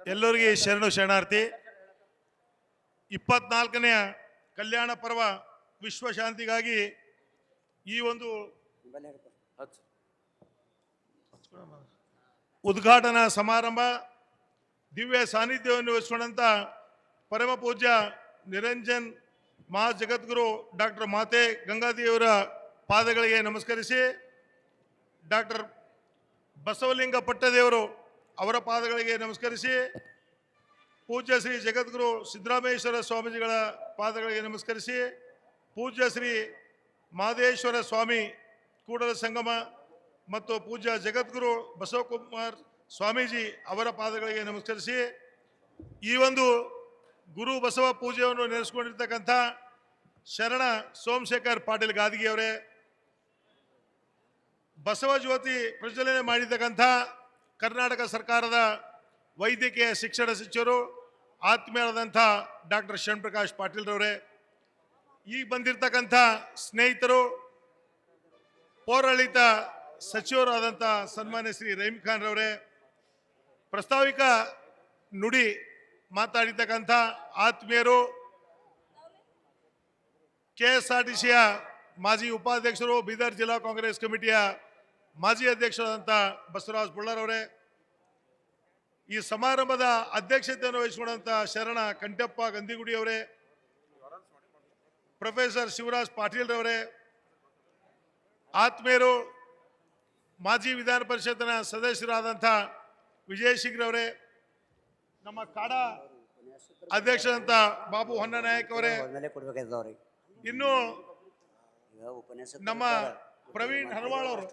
ಎಲ್ಲರಿಗೆ ಶರಣು ಶರಣಾರ್ಥಿ. ಇಪ್ಪತ್ನಾಲ್ಕನೆಯ ಕಲ್ಯಾಣ ಪರ್ವ ವಿಶ್ವಶಾಂತಿಗಾಗಿ ಈ ಒಂದು ಉದ್ಘಾಟನಾ ಸಮಾರಂಭ ದಿವ್ಯ ಸಾನ್ನಿಧ್ಯವನ್ನು ವಹಿಸಿಕೊಂಡಂತ ಪರಮ ಪೂಜ್ಯ ನಿರಂಜನ್ ಮಹಾ ಜಗದ್ಗುರು ಡಾಕ್ಟರ್ ಮಾತೆ ಗಂಗಾದೇವರ ಪಾದಗಳಿಗೆ ನಮಸ್ಕರಿಸಿ ಡಾಕ್ಟರ್ ಬಸವಲಿಂಗ ಪಟ್ಟದೇವರು ಅವರ ಪಾದಗಳಿಗೆ ನಮಸ್ಕರಿಸಿ ಪೂಜ್ಯ ಶ್ರೀ ಜಗದ್ಗುರು ಸಿದ್ದರಾಮೇಶ್ವರ ಸ್ವಾಮೀಜಿಗಳ ಪಾದಗಳಿಗೆ ನಮಸ್ಕರಿಸಿ ಪೂಜ್ಯ ಶ್ರೀ ಮಾದೇಶ್ವರ ಸ್ವಾಮಿ ಕೂಡಲ ಸಂಗಮ ಮತ್ತು ಪೂಜ್ಯ ಜಗದ್ಗುರು ಬಸವಕುಮಾರ್ ಸ್ವಾಮೀಜಿ ಅವರ ಪಾದಗಳಿಗೆ ನಮಸ್ಕರಿಸಿ ಈ ಒಂದು ಗುರು ಬಸವ ಪೂಜೆಯನ್ನು ನೆನೆಸ್ಕೊಂಡಿರ್ತಕ್ಕಂಥ ಶರಣ ಸೋಮಶೇಖರ್ ಪಾಟೀಲ್ ಗಾದಿಗೆ ಅವರೇ ಬಸವ ಜ್ಯೋತಿ ಪ್ರಜ್ವಲನೆ ಮಾಡಿರ್ತಕ್ಕಂಥ ಕರ್ನಾಟಕ ಸರ್ಕಾರದ ವೈದ್ಯಕೀಯ ಶಿಕ್ಷಣ ಸಚಿವರು, ಆತ್ಮೀಯರಾದಂಥ ಡಾಕ್ಟರ್ ಶರಣ್ ಪಾಟೀಲ್ರವರೇ ಈಗ ಬಂದಿರತಕ್ಕಂಥ ಸ್ನೇಹಿತರು, ಪೌರಾಡಳಿತ ಸಚಿವರಾದಂಥ ಸನ್ಮಾನ್ಯ ಶ್ರೀ ರಹೀಂ ಖಾನ್ ರವರೇ, ಪ್ರಸ್ತಾವಿಕ ನುಡಿ ಮಾತಾಡಿರ್ತಕ್ಕಂಥ ಆತ್ಮೀಯರು ಕೆ ಎಸ್ ಆರ್ ಟಿ ಸಿಯ ಮಾಜಿ ಉಪಾಧ್ಯಕ್ಷರು, ಬೀದರ್ ಜಿಲ್ಲಾ ಕಾಂಗ್ರೆಸ್ ಕಮಿಟಿಯ ಮಾಜಿ ಅಧ್ಯಕ್ಷರಾದಂಥ ಬಸವರಾಜ್ ಬುಳ್ಳರವರೇ ಈ ಸಮಾರಂಭದ ಅಧ್ಯಕ್ಷತೆಯನ್ನು ವಹಿಸಿಕೊಂಡಂಥ ಶರಣ ಕಂಠಪ್ಪ ಗಂದಿಗುಡಿಯವರೇ ಪ್ರೊಫೆಸರ್ ಶಿವರಾಜ್ ಪಾಟೀಲ್ರವರೇ ಆತ್ಮೀಯರು ಮಾಜಿ ವಿಧಾನ ಪರಿಷತ್ತಿನ ಸದಸ್ಯರಾದಂಥ ವಿಜಯ್ ಸಿಂಗ್ರವರೇ ನಮ್ಮ ಕಾಡ ಅಧ್ಯಕ್ಷರಂತ ಬಾಬು ಹೊನ್ನನಾಯಕ್ ಅವರೇ ಇನ್ನು ನಮ್ಮ ಪ್ರವೀಣ್ ಹರವಾಳ್ ಅವರು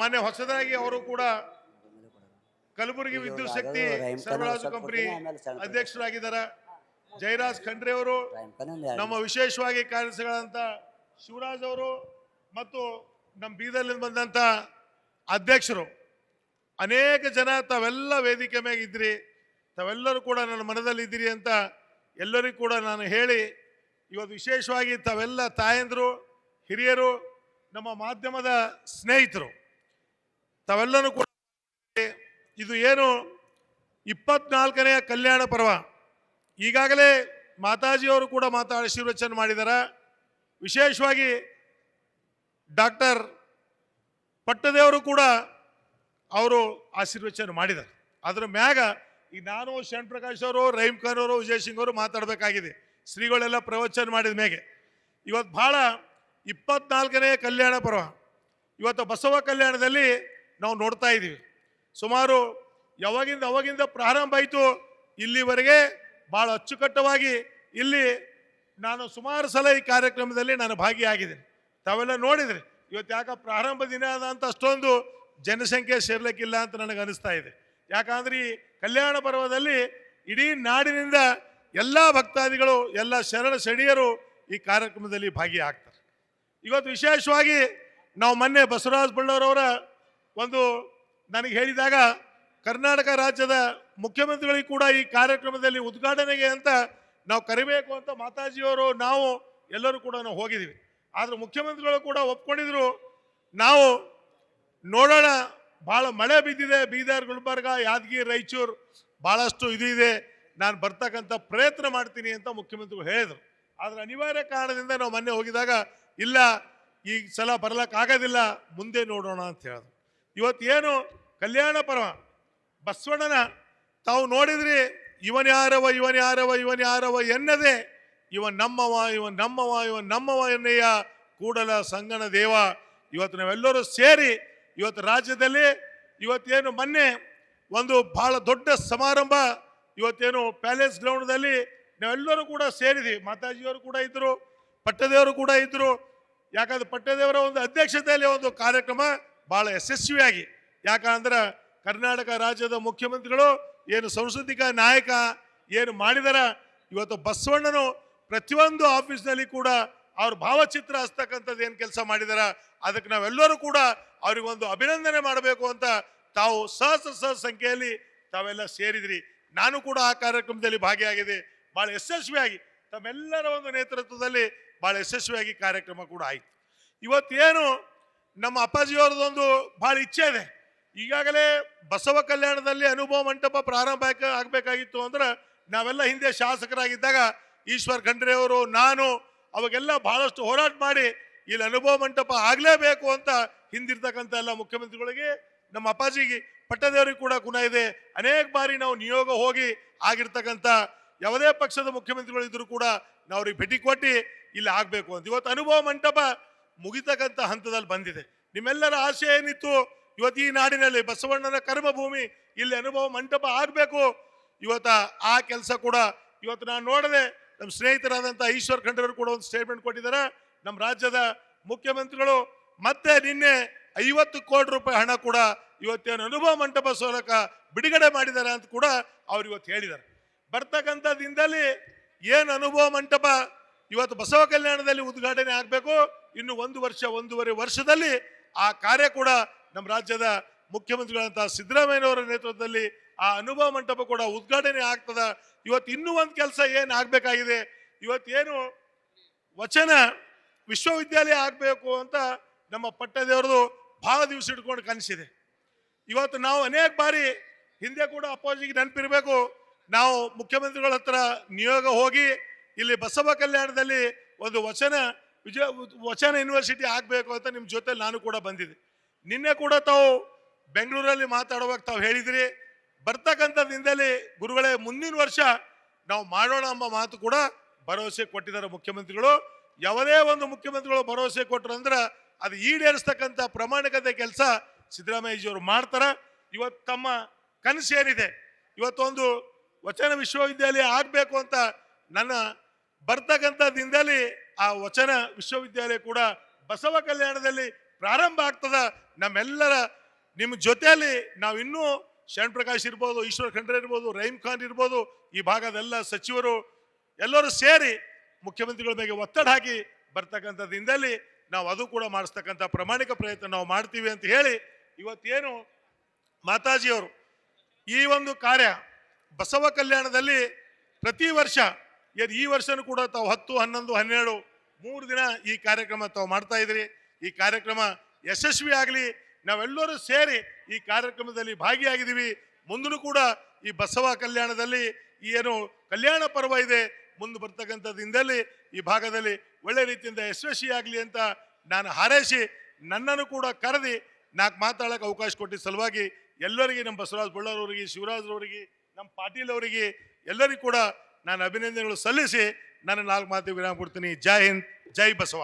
ಮೊನ್ನೆ ಹೊಸದಾಗಿ ಅವರು ಕೂಡ ಕಲಬುರಗಿ ವಿದ್ಯುತ್ ಶಕ್ತಿ ಸರಬರಾಜು ಕಂಪನಿ ಅಧ್ಯಕ್ಷರಾಗಿದ್ದಾರೆ. ಜಯರಾಜ್ ಖಂಡ್ರೆ ಅವರು ನಮ್ಮ ವಿಶೇಷವಾಗಿ ಕಾರ್ಯದರ್ಶಿಗಳಂತ ಶಿವರಾಜ್ ಅವರು ಮತ್ತು ನಮ್ಮ ಬೀದರ್ಲಿಂದ ಬಂದಂತ ಅಧ್ಯಕ್ಷರು. ಅನೇಕ ಜನ ತಾವೆಲ್ಲ ವೇದಿಕೆ ಮ್ಯಾಗ ಇದ್ರಿ. ತಾವೆಲ್ಲರೂ ಕೂಡ ನನ್ನ ಮನದಲ್ಲಿ ಇದ್ದೀರಿ ಅಂತ ಎಲ್ಲರಿಗೂ ಕೂಡ ನಾನು ಹೇಳಿ ಇವತ್ತು ವಿಶೇಷವಾಗಿ ತಾವೆಲ್ಲ ತಾಯಂದರು ಹಿರಿಯರು ನಮ್ಮ ಮಾಧ್ಯಮದ ಸ್ನೇಹಿತರು, ತಾವೆಲ್ಲರೂ ಕೂಡ ಇದು ಏನು ಇಪ್ಪತ್ನಾಲ್ಕನೆಯ ಕಲ್ಯಾಣ ಪರ್ವ. ಈಗಾಗಲೇ ಮಾತಾಜಿಯವರು ಕೂಡ ಮಾತಾಡಿ ಆಶೀರ್ವಚನ ಮಾಡಿದ್ದಾರೆ ವಿಶೇಷವಾಗಿ ಡಾಕ್ಟರ್ ಪಟ್ಟದೇವರು ಕೂಡ ಅವರು ಆಶೀರ್ವಚನ ಮಾಡಿದ್ದಾರೆ ಅದರ ಮ್ಯಾಗ ಈ ನಾನು ಶರಣ್ ಪ್ರಕಾಶ್ ಅವರು ರಹೀಮ್ ಖಾನ್ ಅವರು, ವಿಜಯ್ ಸಿಂಗ್ ಅವರು ಮಾತಾಡಬೇಕಾಗಿದೆ. ಶ್ರೀಗಳೆಲ್ಲ ಪ್ರವಚನ ಮಾಡಿದ ಮೇಲೆ ಇವತ್ತು ಭಾಳ ಇಪ್ಪತ್ನಾಲ್ಕನೇ ಕಲ್ಯಾಣ ಪರ್ವ. ಇವತ್ತು ಬಸವ ಕಲ್ಯಾಣದಲ್ಲಿ ನಾವು ನೋಡ್ತಾ ಇದ್ದೀವಿ. ಸುಮಾರು ಯಾವಾಗಿಂದ ಅವಾಗಿಂದ ಪ್ರಾರಂಭ ಆಯಿತು, ಇಲ್ಲಿವರೆಗೆ ಭಾಳ ಅಚ್ಚುಕಟ್ಟವಾಗಿ ಇಲ್ಲಿ ನಾನು ಸುಮಾರು ಸಲ ಈ ಕಾರ್ಯಕ್ರಮದಲ್ಲಿ ನಾನು ಭಾಗಿಯಾಗಿದ್ದೀನಿ. ತಾವೆಲ್ಲ ನೋಡಿದರೆ, ಇವತ್ತು ಯಾಕೆ ಪ್ರಾರಂಭ ದಿನ ಅದ ಅಂತ ಅಷ್ಟೊಂದು ಜನಸಂಖ್ಯೆ ಸೇರ್ಲಿಕ್ಕಿಲ್ಲ ಅಂತ ನನಗೆ ಅನಿಸ್ತಾ ಇದೆ. ಯಾಕಂದ್ರೆ ಈ ಕಲ್ಯಾಣ ಪರ್ವದಲ್ಲಿ ಇಡೀ ನಾಡಿನಿಂದ ಎಲ್ಲ ಭಕ್ತಾದಿಗಳು, ಎಲ್ಲ ಶರಣ ಶಣಿಯರು ಈ ಕಾರ್ಯಕ್ರಮದಲ್ಲಿ ಭಾಗಿಯಾಗ್ತಾರೆ. ಇವತ್ತು ವಿಶೇಷವಾಗಿ ನಾವು ಮೊನ್ನೆ ಬಸವರಾಜ ಬಳ್ಳವರವರ ಒಂದು ನನಗೆ ಹೇಳಿದಾಗ ಕರ್ನಾಟಕ ರಾಜ್ಯದ ಮುಖ್ಯಮಂತ್ರಿಗಳಿಗೆ ಕೂಡ ಈ ಕಾರ್ಯಕ್ರಮದಲ್ಲಿ ಉದ್ಘಾಟನೆಗೆ ಅಂತ ನಾವು ಕರಿಬೇಕು ಅಂತ ಮಾತಾಜಿಯವರು, ನಾವು ಎಲ್ಲರೂ ಕೂಡ ನಾವು ಹೋಗಿದ್ದೀವಿ. ಆದ್ರೆ ಮುಖ್ಯಮಂತ್ರಿಗಳು ಕೂಡ ಒಪ್ಕೊಂಡಿದ್ರು, ನಾವು ನೋಡೋಣ ಭಾಳ ಮಳೆ ಬಿದ್ದಿದೆ, ಬೀದರ್, ಗುಲ್ಬರ್ಗ, ಯಾದಗಿರಿ, ರಾಯಚೂರು ಭಾಳಷ್ಟು ಇದು ಇದೆ. ನಾನು ಬರ್ತಕ್ಕಂಥ ಪ್ರಯತ್ನ ಮಾಡ್ತೀನಿ ಅಂತ ಮುಖ್ಯಮಂತ್ರಿಗಳು ಹೇಳಿದರು. ಆದ್ರೆ ಅನಿವಾರ್ಯ ಕಾರಣದಿಂದ ನಾವು ಮೊನ್ನೆ ಹೋಗಿದಾಗ ಇಲ್ಲ, ಈ ಸಲ ಬರ್ಲಕ್ಕಾಗೋದಿಲ್ಲ ಮುಂದೆ ನೋಡೋಣ ಅಂತ ಹೇಳಿದ್ರು ಇವತ್ತೇನು ಕಲ್ಯಾಣ ಪರ್ವ, ಬಸವಣ್ಣನ ತಾವು ನೋಡಿದ್ರಿ, ಇವನ್ ಯಾರವ ಇವನ್ ಯಾರವ ಇವನ್ ಯಾರವ ಎನ್ನದೆ ಇವ ನಮ್ಮವ ಇವ ನಮ್ಮವ ಇವ ನಮ್ಮವ ಎನ್ನೆಯ ಕೂಡಲ ಸಂಗನ ದೇವ. ಇವತ್ತು ನಾವೆಲ್ಲರೂ ಸೇರಿ, ಇವತ್ತು ರಾಜ್ಯದಲ್ಲಿ ಇವತ್ತೇನು ಮೊನ್ನೆ ಒಂದು ಬಹಳ ದೊಡ್ಡ ಸಮಾರಂಭ, ಇವತ್ತೇನು ಪ್ಯಾಲೇಸ್ ಗ್ರೌಂಡ್ದಲ್ಲಿ ನಾವೆಲ್ಲರೂ ಕೂಡ ಸೇರಿದ್ವಿ. ಮಾತಾಜಿಯವರು ಕೂಡ ಇದ್ದರು ಪಟ್ಟದೇವರು ಕೂಡ ಇದ್ರು. ಯಾಕಂದ್ರೆ ಪಟ್ಟದೇವರ ಒಂದು ಅಧ್ಯಕ್ಷತೆಯಲ್ಲಿ ಒಂದು ಕಾರ್ಯಕ್ರಮ ಬಹಳ ಯಶಸ್ವಿಯಾಗಿ. ಯಾಕಂದ್ರೆ ಕರ್ನಾಟಕ ರಾಜ್ಯದ ಮುಖ್ಯಮಂತ್ರಿಗಳು ಏನು ಸಾಂಸ್ಕೃತಿಕ ನಾಯಕ ಏನು ಮಾಡಿದಾರ, ಇವತ್ತು ಬಸವಣ್ಣನು ಪ್ರತಿಯೊಂದು ಆಫೀಸ್ನಲ್ಲಿ ಕೂಡ ಅವ್ರ ಭಾವಚಿತ್ರ ಹಚ್ತಕ್ಕಂಥದ್ದು ಏನು ಕೆಲಸ ಮಾಡಿದಾರ, ಅದಕ್ಕೆ ನಾವೆಲ್ಲರೂ ಕೂಡ ಅವ್ರಿಗೊಂದು ಅಭಿನಂದನೆ ಮಾಡಬೇಕು ಅಂತ ತಾವು ಸಹಸ್ರ ಸಹಸ್ರ ಸಂಖ್ಯೆಯಲ್ಲಿ ತಾವೆಲ್ಲ ಸೇರಿದ್ರಿ. ನಾನು ಕೂಡ ಆ ಕಾರ್ಯಕ್ರಮದಲ್ಲಿ ಭಾಗಿಯಾಗಿದೆ ಬಹಳ ಯಶಸ್ವಿಯಾಗಿ. ತಮ್ಮೆಲ್ಲರ ಒಂದು ನೇತೃತ್ವದಲ್ಲಿ ಬಹಳ ಯಶಸ್ವಿಯಾಗಿ ಕಾರ್ಯಕ್ರಮ ಕೂಡ ಆಯಿತು. ಇವತ್ತೇನು ನಮ್ಮ ಅಪ್ಪಾಜಿಯವ್ರದ್ದೊಂದು ಭಾಳ ಇಚ್ಛೆ ಇದೆ. ಈಗಾಗಲೇ ಬಸವ ಕಲ್ಯಾಣದಲ್ಲಿ ಅನುಭವ ಮಂಟಪ ಪ್ರಾರಂಭ ಆಗಬೇಕಾಗಿತ್ತು ಅಂದ್ರೆ ನಾವೆಲ್ಲ ಹಿಂದೆ ಶಾಸಕರಾಗಿದ್ದಾಗ ಈಶ್ವರ್ ಖಂಡ್ರೆ ಅವರು ನಾನು ಅವಾಗೆಲ್ಲ ಬಹಳಷ್ಟು ಹೋರಾಟ ಮಾಡಿ ಇಲ್ಲಿ ಅನುಭವ ಮಂಟಪ ಆಗಲೇಬೇಕು ಅಂತ ಹಿಂದಿರ್ತಕ್ಕಂಥ ಎಲ್ಲ ಮುಖ್ಯಮಂತ್ರಿಗಳಿಗೆ, ನಮ್ಮ ಅಪ್ಪಾಜಿಗೆ, ಪಟ್ಟದೇವರಿಗೆ ಕೂಡ ಗುಣ ಇದೆ. ಅನೇಕ ಬಾರಿ ನಾವು ನಿಯೋಗ ಹೋಗಿ ಆಗಿರ್ತಕ್ಕಂಥ ಯಾವುದೇ ಪಕ್ಷದ ಮುಖ್ಯಮಂತ್ರಿಗಳಿದ್ರು ಕೂಡ ನಾವು ಅವ್ರಿಗೆ ಭೇಟಿ ಕೊಟ್ಟು ಇಲ್ಲಿ ಆಗಬೇಕು ಅಂತ. ಇವತ್ತು ಅನುಭವ ಮಂಟಪ ಮುಗಿತಕ್ಕಂಥ ಹಂತದಲ್ಲಿ ಬಂದಿದೆ. ನಿಮ್ಮೆಲ್ಲರ ಆಸೆ ಏನಿತ್ತು? ಇವತ್ತು ಈ ನಾಡಿನಲ್ಲಿ ಬಸವಣ್ಣನ ಕರ್ಮಭೂಮಿ, ಇಲ್ಲಿ ಅನುಭವ ಮಂಟಪ ಆಗಬೇಕು. ಇವತ್ತ ಆ ಕೆಲಸ ಕೂಡ ಇವತ್ತು ನಾನು ನೋಡದೆ ನಮ್ಮ ಸ್ನೇಹಿತರಾದಂಥ ಈಶ್ವರ್ ಖಂಡ್ರವರು ಕೂಡ ಒಂದು ಸ್ಟೇಟ್ಮೆಂಟ್ ಕೊಟ್ಟಿದ್ದಾರೆ. ನಮ್ಮ ರಾಜ್ಯದ ಮುಖ್ಯಮಂತ್ರಿಗಳು ಮತ್ತೆ ನಿನ್ನೆ ಐವತ್ತು ಕೋಟಿ ರೂಪಾಯಿ ಹಣ ಕೂಡ ಇವತ್ತೇನು ಅನುಭವ ಮಂಟಪ ಸೋಲಕ ಬಿಡುಗಡೆ ಮಾಡಿದ್ದಾರೆ ಅಂತ ಕೂಡ ಅವ್ರು ಇವತ್ತು ಹೇಳಿದ್ದಾರೆ. ಬರ್ತಕ್ಕಂಥ ದಿನದಲ್ಲಿ ಏನು ಅನುಭವ ಮಂಟಪ ಇವತ್ತು ಬಸವ ಕಲ್ಯಾಣದಲ್ಲಿ ಉದ್ಘಾಟನೆ ಆಗಬೇಕು. ಇನ್ನು ಒಂದು ವರ್ಷ, ಒಂದೂವರೆ ವರ್ಷದಲ್ಲಿ ಆ ಕಾರ್ಯ ಕೂಡ ನಮ್ಮ ರಾಜ್ಯದ ಮುಖ್ಯಮಂತ್ರಿಗಳಂತಹ ಸಿದ್ದರಾಮಯ್ಯನವರ ನೇತೃತ್ವದಲ್ಲಿ ಆ ಅನುಭವ ಮಂಟಪ ಕೂಡ ಉದ್ಘಾಟನೆ ಆಗ್ತದ. ಇವತ್ತು ಇನ್ನೂ ಒಂದು ಕೆಲಸ ಏನು ಆಗಬೇಕಾಗಿದೆ? ಇವತ್ತೇನು ವಚನ ವಿಶ್ವವಿದ್ಯಾಲಯ ಆಗಬೇಕು ಅಂತ ನಮ್ಮ ಪಟ್ಟದೇವ್ರದ್ದು ಭಾಳ ದಿವಸ ಇಟ್ಕೊಂಡು ಕನಸಿದೆ. ಇವತ್ತು ನಾವು ಅನೇಕ ಬಾರಿ ಹಿಂದೆ ಕೂಡ ಅಪ್ಪಾಜಿಗೆ ನೆನಪಿರಬೇಕು. ನಾವು ಮುಖ್ಯಮಂತ್ರಿಗಳ ಹತ್ರ ನಿಯೋಗ ಹೋಗಿ ಇಲ್ಲಿ ಬಸವ ಕಲ್ಯಾಣದಲ್ಲಿ ಒಂದು ವಚನ, ವಿಜಯ, ವಚನ ಯೂನಿವರ್ಸಿಟಿ ಆಗಬೇಕು ಅಂತ ನಿಮ್ಮ ಜೊತೆ ನಾನು ಕೂಡ ಬಂದಿದ್ದೆ. ನಿನ್ನೆ ಕೂಡ ತಾವು ಬೆಂಗಳೂರಲ್ಲಿ ಮಾತಾಡುವಾಗ ತಾವು ಹೇಳಿದ್ರಿ, ಬರ್ತಕ್ಕಂಥ ದಿನದಲ್ಲಿ ಗುರುಗಳೇ ಮುಂದಿನ ವರ್ಷ ನಾವು ಮಾಡೋಣ ಎಂಬ ಮಾತು ಕೂಡ ಭರವಸೆ ಕೊಟ್ಟಿದ್ದಾರೆ ಮುಖ್ಯಮಂತ್ರಿಗಳು. ಯಾವುದೇ ಒಂದು ಮುಖ್ಯಮಂತ್ರಿಗಳು ಭರವಸೆ ಕೊಟ್ಟರು ಅಂದ್ರೆ ಅದು ಈಡೇರಿಸ್ತಕ್ಕಂಥ ಪ್ರಾಮಾಣಿಕತೆ ಕೆಲಸ ಸಿದ್ದರಾಮಯ್ಯಜಿಯವರು ಮಾಡ್ತಾರೆ. ಇವತ್ತು ತಮ್ಮ ಕನಸು ಏನಿದೆ ಇವತ್ತೊಂದು ವಚನ ವಿಶ್ವವಿದ್ಯಾಲಯ ಆಗಬೇಕು ಅಂತ ನನ್ನ ಬರ್ತಕ್ಕಂಥ ದಿನದಲ್ಲಿ ಆ ವಚನ ವಿಶ್ವವಿದ್ಯಾಲಯ ಕೂಡ ಬಸವ ಕಲ್ಯಾಣದಲ್ಲಿ ಪ್ರಾರಂಭ ಆಗ್ತದ. ನಮ್ಮೆಲ್ಲರ ನಿಮ್ಮ ಜೊತೆಯಲ್ಲಿ ನಾವು ಇನ್ನೂ ಶರಣ್ ಪ್ರಕಾಶ್ ಇರ್ಬೋದು, ಈಶ್ವರ್ ಖಂಡ್ರೆ ಇರ್ಬೋದು ರಹೀಮ್ ಖಾನ್ ಇರ್ಬೋದು, ಈ ಭಾಗದ ಎಲ್ಲ ಸಚಿವರು ಎಲ್ಲರೂ ಸೇರಿ ಮುಖ್ಯಮಂತ್ರಿಗಳ ಮೇಲೆ ಒತ್ತಡ ಹಾಕಿ ಬರ್ತಕ್ಕಂಥ ದಿನದಲ್ಲಿ ನಾವು ಅದು ಕೂಡ ಮಾಡಿಸ್ತಕ್ಕಂಥ ಪ್ರಾಮಾಣಿಕ ಪ್ರಯತ್ನ ನಾವು ಮಾಡ್ತೀವಿ ಅಂತ ಹೇಳಿ ಇವತ್ತೇನು ಮಾತಾಜಿಯವರು ಈ ಒಂದು ಕಾರ್ಯ ಬಸವ ಕಲ್ಯಾಣದಲ್ಲಿ ಪ್ರತಿ ವರ್ಷ ಏನು ಈ ವರ್ಷನೂ ಕೂಡ ತಾವು ಹತ್ತು, ಹನ್ನೊಂದು, ಹನ್ನೆರಡು, ಮೂರು ದಿನ ಈ ಕಾರ್ಯಕ್ರಮ ತಾವು ಮಾಡ್ತಾ ಇದ್ರಿ. ಈ ಕಾರ್ಯಕ್ರಮ ಯಶಸ್ವಿ ಆಗಲಿ. ನಾವೆಲ್ಲರೂ ಸೇರಿ ಈ ಕಾರ್ಯಕ್ರಮದಲ್ಲಿ ಭಾಗಿಯಾಗಿದ್ದೀವಿ. ಮುಂದೂ ಕೂಡ ಈ ಬಸವ ಕಲ್ಯಾಣದಲ್ಲಿ ಏನು ಕಲ್ಯಾಣ ಪರ್ವ ಇದೆ, ಮುಂದೆ ಬರ್ತಕ್ಕಂಥ ದಿನದಲ್ಲಿ ಈ ಭಾಗದಲ್ಲಿ ಒಳ್ಳೆ ರೀತಿಯಿಂದ ಯಶಸ್ವಿಯಾಗಲಿ ಅಂತ ನಾನು ಹಾರೈಸಿ, ನನ್ನನ್ನು ಕೂಡ ಕರೆದಿ ನಾಲ್ಕು ಮಾತಾಡೋಕೆ ಅವಕಾಶ ಕೊಟ್ಟಿದ್ದ ಸಲುವಾಗಿ ಎಲ್ಲರಿಗೆ ನಮ್ಮ ಬಸವರಾಜ್ ಬಳ್ಳಾರವರಿಗೆ, ಶಿವರಾಜ್ರವರಿಗೆ, ನಮ್ಮ ಪಾಟೀಲ್ ಅವರಿಗೆ ಎಲ್ಲರಿಗೂ ಕೂಡ ನಾನು ಅಭಿನಂದನೆಗಳು ಸಲ್ಲಿಸಿ ನಾನು ನಾಲ್ಕು ಮಾತು ವಿರಾಮ ಕೊಡ್ತೀನಿ. ಜೈ ಹಿಂದ್ ಜೈ ಬಸವ.